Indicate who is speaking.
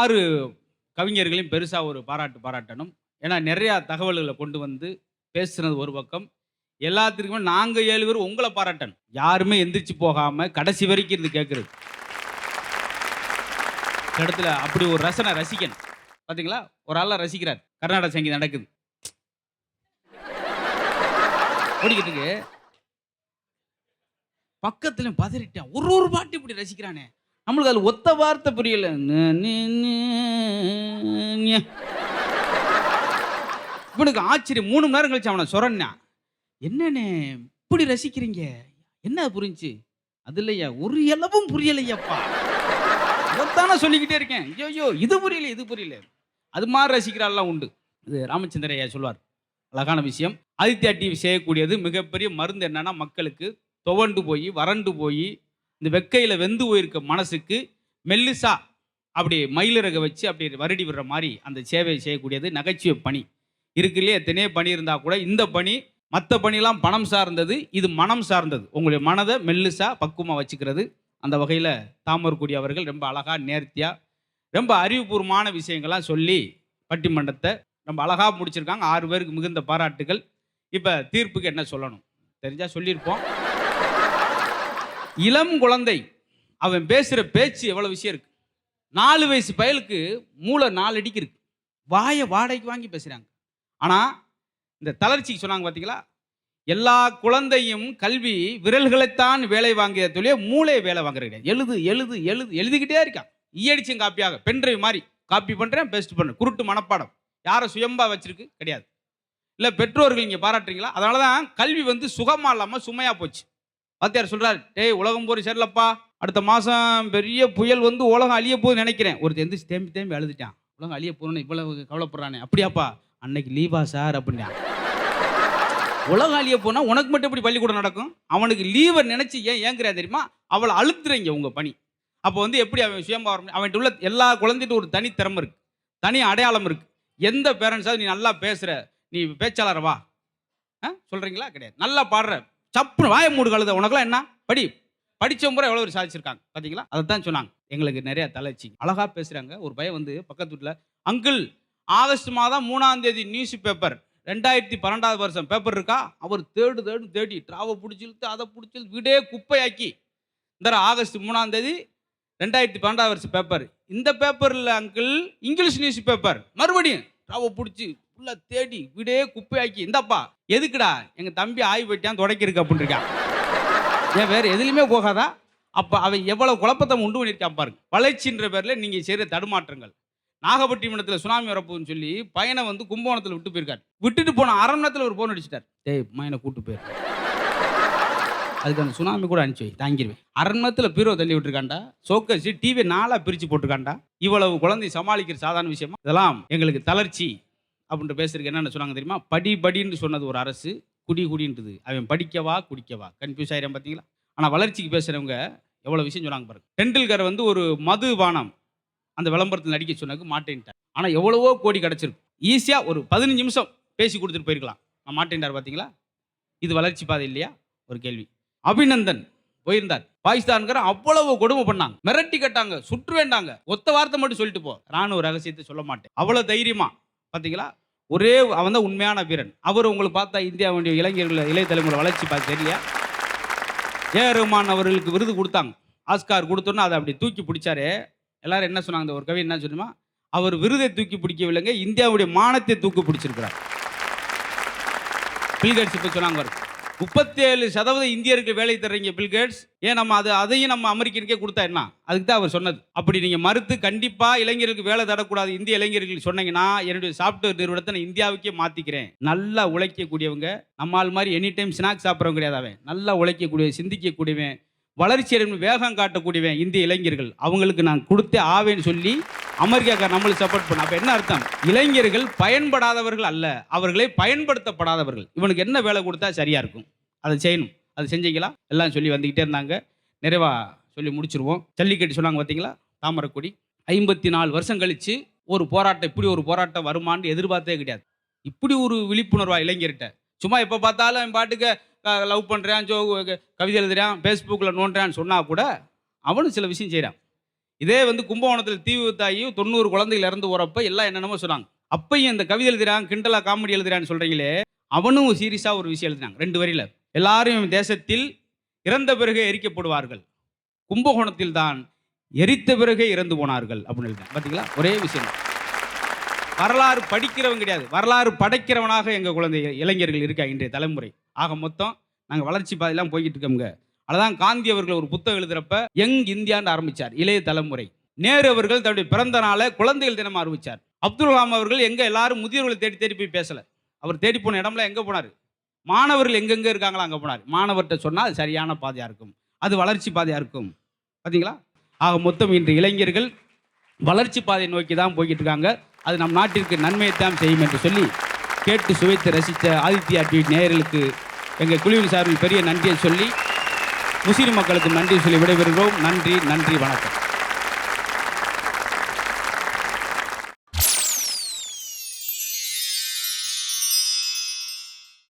Speaker 1: ஆறு கவிஞர்களையும் பெருசாக ஒரு பாராட்டு பாராட்டணும். ஏன்னா நிறையா தகவல்களை கொண்டு வந்து பேசுனது ஒரு பக்கம். எல்லாத்துக்குமே நாங்கள் ஏழு பேர் உங்களை பாராட்டணும். யாருமே எந்திரிச்சு போகாமல் கடைசி வரைக்கும் இருந்து கேட்குறது இடத்துல அப்படி ஒரு ரசனை ரசிக்கணும். பார்த்தீங்களா ஒரு ஆளாக ரசிக்கிறார். கர்நாடக சங்கீதம் நடக்குது. ஓடிக்கிட்டு இருக்கு. பக்கத்துல பதறிட்டேன். ஒரு ஒரு பாட்டு இப்படி ரசிக்கிறானே. நம்மளுக்கு அதில் ஒத்த வார்த்தை புரியல. இவனுக்கு ஆச்சரியம். மூணு மணி நேரம் கழிச்சு அவனை சொரண்ணா என்னண்ணே இப்படி ரசிக்கிறீங்க? என்ன புரிஞ்சு அது இல்லையா ஒரு இளவும் புரியலையாப்பா. அதைத்தானே சொல்லிக்கிட்டே இருக்கேன். ஐயோ இது புரியல இது புரியல. அது மாதிரி ரசிக்கிறாள்லாம் உண்டு. இது ராமச்சந்திர ஐயா சொல்வார். அழகான விஷயம். ஆதித்யா டிவி செய்யக்கூடியது மிகப்பெரிய மருந்து என்னன்னா மக்களுக்கு துவண்டு போய் வறண்டு போய் இந்த வெக்கையில் வெந்து போயிருக்க மனசுக்கு மெல்லிசா அப்படி மயிலிறக வச்சு அப்படி வருடி விடுற மாதிரி அந்த சேவையை செய்யக்கூடியது நகைச்சுவை பணி. இருக்குல்லையே எத்தனையே பணி இருந்தால் கூட இந்த பணி மற்ற பணிலாம் பணம் சார்ந்தது இது மனம் சார்ந்தது. உங்களுடைய மனதை மெல்லுசாக பக்குவமாக வச்சுக்கிறது. அந்த வகையில் தாமரக்குடி அவர்கள் ரொம்ப அழகாக நேர்த்தியாக ரொம்ப அறிவுபூர்வமான விஷயங்கள்லாம் சொல்லி பட்டிமன்றத்தை ரொம்ப அழகாக முடிச்சிருக்காங்க. ஆறு பேருக்கு மிகுந்த பாராட்டுகள். இப்போ தீர்ப்புக்கு என்ன சொல்லணும்? தெரிஞ்சால் சொல்லியிருப்போம். இளம் குழந்தை. அவன் பேசுகிற பேச்சு எவ்வளோ விஷயம் இருக்கு. நாலு வயசு பயலுக்கு மூளை நாலு அடிக்கு இருக்கு. வாயை வாடகைக்கு வாங்கி பேசுகிறாங்க ஆனால் இந்த தளர்ச்சிக்கு சொன்னாங்க பார்த்தீங்களா எல்லா குழந்தையும் கல்வி விரல்களைத்தான் வேலை வாங்கிய தொழிலே மூளையை வேலை வாங்குறது கிடையாது. எழுது எழுது எழுது எழுதிக்கிட்டே இருக்கான். ஈயடிச்சும் காப்பியாக. பென்ட்ரைவ் மாதிரி காப்பி பண்ணுறேன் பெஸ்ட் பண்ணுறேன் குருட்டு மனப்பாடம். யாரை சுயம்பா வச்சிருக்கு? கிடையாது. இல்லை பெற்றோர்கள் இங்கே பாராட்டுறீங்களா? அதனால தான் கல்வி வந்து சுகமாக இல்லாமல் சுமையாக போச்சு. வாத்தியார் சொல்கிறார் டேய் உலகம் போய் சேரலப்பா. அடுத்த மாதம் பெரிய புயல் வந்து உலகம் அழிய போகுது நினைக்கிறேன். ஒரு எந்த தேம்பி தேம்பி அழுதுட்டான். உலகம் அழிய போகணும்னு இவ்வளவு கவலைப்படுறானே. அப்படியாப்பா அன்னைக்கு லீவா சார்? அப்படின்னா உலகம் அழிய போனால் உனக்கு மட்டும் எப்படி பள்ளிக்கூடம் நடக்கும்? அவனுக்கு லீவை நினச்சி ஏன் ஏங்குறா தெரியுமா? அவளை அழுத்துறீங்க உங்கள் பணி. அப்போ வந்து எப்படி அவன் சுயம்பா வர அவன்கிட்ட உள்ள எல்லா குழந்தைகிட்ட ஒரு தனி திறமை இருக்கு. தனி அடையாளம் இருக்கு. எந்த பேரண்ட்ஸாவது நீ நல்லா பேசுகிற நீ பேச்சாளர் வா. ஆ சொல்கிறீங்களா கிடையாது. நல்லா பாடுற. சப்புன்னு வாய மூடு கழுத உனக்குலாம் என்ன? படி. படிச்ச முறை எவ்வளோ ஒரு சாதிச்சிருக்காங்க பார்த்தீங்களா அதை தான் சொன்னாங்க. எங்களுக்கு நிறைய தலைச்சி. அழகாக பேசுகிறாங்க ஒரு பையன் வந்து பக்கத்து வீட்டில் அங்கிள் ஆகஸ்ட் மாதம் மூணாம் தேதி நியூஸ் பேப்பர் ரெண்டாயிரத்தி பன்னெண்டாவது வருஷம் பேப்பர் இருக்கா? அவர் தேடு தேடு தேடி ட்ராவை பிடிச்சிழுத்து அதை பிடிச்சிழுத்து வீடே குப்பையாக்கி. இந்த ஆகஸ்ட் மூணாம் தேதி ரெண்டாயிரத்தி பன்னெண்டாவது வருஷம் பேப்பர் இந்த பேப்பரில் அங்கிள் இங்கிலீஷ் நியூஸ் பேப்பர் மறுபடியும் ட்ராவை பிடிச்சி ஃபுல்லாக தேடி வீடே குப்பையாக்கி இந்தப்பா எதுக்குடா? எங்கள் தம்பி ஆய் போயிட்டான் தொடக்கிருக்கு அப்படின்னு இருக்கான் ஏன் வேறு எதுலையுமே போகாதா? அப்போ அவன் எவ்வளோ குழப்பத்தை உண்டு பண்ணியிருக்கான் பாருங்க. வளர்ச்சின்ற பேரில் நீங்கள் செய்கிற தடுமாற்றங்கள். நாகப்பட்டினத்தில் சுனாமி வரப்போகுதுன்னு சொல்லி பையனை வந்து கும்பகோணத்தில் விட்டு போயிருக்காரு. விட்டுட்டு போன அரை மணி நேரத்தில் ஒரு ஃபோன் அடிச்சிட்டார். டேய் பையனை கூட்டு போயிரு. அதுக்கு அந்த சுனாமி கூட அனுப்பிச்சு வை தாங்கிடுவேன் அரை மணி நேரத்தில் பீரோ தள்ளி விட்டுருக்காண்டா சோக்கசி டிவி நாளாக பிரித்து போட்டிருக்காண்டா இவ்வளவு குழந்தை சமாளிக்கிற சாதாரண விஷயமா? இதெல்லாம் எங்களுக்கு தளர்ச்சி. அப்படின்ற பேசுறதுக்கு என்னென்ன சொன்னாங்க தெரியுமா? படி படின்னு சொன்னது ஒரு அரசு குடி குடின்றது. அவன் படிக்கவா குடிக்கவா? கன்ஃபியூஸ் ஆயிரம் பார்த்தீங்களா ஆனால் வளர்ச்சிக்கு பேசுகிறவங்க எவ்வளோ விஷயம் சொன்னாங்க பாருங்க. டெண்டுல்கர் வந்து ஒரு மது மதுபானம் அந்த விளம்பரத்தில் நடிக்க சொன்னதுக்கு மாட்டேன்ட்டார். ஆனால் எவ்வளவோ கோடி கிடச்சிருக்கும் ஈஸியாக ஒரு பதினஞ்சு நிமிஷம் பேசி கொடுத்துட்டு போயிருக்கலாம். நான் மாட்டேன்டார் பார்த்தீங்களா இது வளர்ச்சி பாதை இல்லையா? ஒரு கேள்வி. அபிநந்தன் போயிருந்தார். பாகிஸ்தான்காரன் அவ்வளவு கொடுமை பண்ணாங்க. மிரட்டி கட்டாங்க சுற்று வேண்டாங்க. ஒத்த வார்த்தை மட்டும் சொல்லிட்டு போ. ராணுவ ரகசியத்தை சொல்ல மாட்டேன். அவ்வளோ தைரியமா பார்த்தீங்களா ஒரே அவன் தான் உண்மையான வீரன். அவர் உங்களுக்கு பார்த்தா இந்தியாவுடைய இளைஞர்கள் இளைய தலைமுறை வளர்ச்சி பார்த்து தெரியலையா ஏ ரஹ்மான் அவர்களுக்கு விருது கொடுத்தாங்க. ஆஸ்கார் கொடுத்தோன்னா அதை அப்படி தூக்கி பிடிச்சாரு. எல்லாரும் என்ன சொன்னாங்க? அந்த ஒரு கவி என்ன சொல்லுமா? அவர் விருதை தூக்கி பிடிக்கவில்லைங்க இந்தியாவுடைய மானத்தை தூக்கி பிடிச்சிருக்கிறார். பில்கட்ஸ் இப்போ சொன்னாங்க முப்பத்தேழு சதவீத இந்தியருக்கு வேலை தர்றீங்க பில்கேட்ஸ் ஏன் நம்ம அது அதையும் நம்ம அமெரிக்கனுக்கே கொடுத்தா என்ன? அதுக்கு தான் அவர் சொன்னது. அப்படி நீங்கள் மறுத்து கண்டிப்பாக இளைஞருக்கு வேலை தரக்கூடாது. இந்திய இளைஞர்களுக்கு சொன்னீங்கன்னா என்னுடைய சாஃப்ட்வேர் நிறுவனத்தை நான் இந்தியாவுக்கே மாற்றிக்கிறேன் நல்லா உழைக்கக்கூடியவங்க. நம்மால் மாதிரி எனி டைம் ஸ்நாக்ஸ் சாப்பிட்றவங்க கிடையாது அவன். நல்லா உழைக்கக்கூடிய சிந்திக்கக்கூடியவன். வளர்ச்சி அடையும் வேகம் காட்டக்கூடியவன் இந்திய இளைஞர்கள். அவங்களுக்கு நான் கொடுத்தே ஆவேன்னு சொல்லி அமெரிக்காக்கார் நம்மளுக்கு சப்போர்ட் பண்ண. அப்போ என்ன அர்த்தம்? இளைஞர்கள் பயன்படாதவர்கள் அல்ல. அவர்களை பயன்படுத்தப்படாதவர்கள். இவனுக்கு என்ன வேலை கொடுத்தா சரியாக இருக்கும்? அதை செய்யணும். அதை செஞ்சீங்களா? எல்லாம் சொல்லி வந்துக்கிட்டே இருந்தாங்க. நிறைவாக சொல்லி முடிச்சிருவோம். ஜல்லிக்கட்டு சொன்னாங்க பார்த்தீங்களா தாமரக்குடி. ஐம்பத்தி நாலு வருஷம் கழித்து ஒரு போராட்டம் இப்படி ஒரு போராட்டம் வருமான்னு எதிர்பார்த்தே கிடையாது. இப்படி ஒரு விழிப்புணர்வா இளைஞர்கிட்ட. சும்மா எப்போ பார்த்தாலும் என் பாட்டுக்கு லவ் பண்ணுறான் ஜோ கவிதை எழுதுறான் ஃபேஸ்புக்கில் நோண்டுறான்னு சொன்னால் கூட அவனும் சில விஷயம் செய்கிறான் இதே வந்து கும்பகோணத்தில் தீ விபத்தாகி தொண்ணூறு குழந்தைகள் இறந்து போகிறப்ப எல்லாம் என்னென்னமோ சொன்னாங்க. அப்பையும் இந்த கவிதை எழுதுறான் கிண்டலாக காமெடி எழுதுறான்னு சொல்கிறீங்களே அவனும் சீரியஸாக ஒரு விஷயம் எழுதினாங்க ரெண்டு வரியில. எல்லாரும் தேசத்தில் இறந்த பிறகு எரிக்கப்படுவார்கள். கும்பகோணத்தில் தான் எரித்த பிறகே இறந்து போனார்கள் அப்படின்னு எழுதினாங்க பார்த்தீங்களா ஒரே விஷயம். வரலாறு படிக்கிறவன் கிடையாது. வரலாறு படைக்கிறவனாக எங்கள் குழந்தை இளைஞர்கள் இருக்காங்க இன்றைய தலைமுறை. ஆக மொத்தம் நாங்கள் வளர்ச்சி பாதையெல்லாம் போய்கிட்டு இருக்கோங்க அதான் காந்தி அவர்கள் ஒரு புத்தகம் எழுதுறப்ப யங் இந்தியான்னு ஆரம்பிச்சார் இளைய தலைமுறை. நேரு அவர்கள் தன்னுடைய பிறந்த நாளை குழந்தைகள் தினம் ஆரம்பித்தார் அப்துல் கலாம் அவர்கள் எங்கே எல்லாரும் முதியோர்களை தேடி தேடி போய் பேசலை. அவர் தேடி போன இடம்லாம் எங்கே போனார்? மாணவர்கள் எங்கெங்கே இருக்காங்களோ அங்கே போனார். மாணவர்கிட்ட சொன்னால் அது சரியான பாதையாக இருக்கும். அது வளர்ச்சி பாதையாக இருக்கும். பார்த்தீங்களா ஆக மொத்தம் இன்று இளைஞர்கள் வளர்ச்சி பாதையை நோக்கி தான் போய்கிட்டு இருக்காங்க. அது நம் நாட்டிற்கு நன்மையைத்தான் செய்யும் என்று சொல்லி கேட்டு சுவைத்து ரசித்த ஆதித்யா டிவி நேயர்களுக்கு எங்கள் குழுவின் சார்பில் பெரிய நன்றியை சொல்லி முஸ்லீம் மக்களுக்கு நன்றி சொல்லி விடைபெறுகிறோம். நன்றி நன்றி வணக்கம்.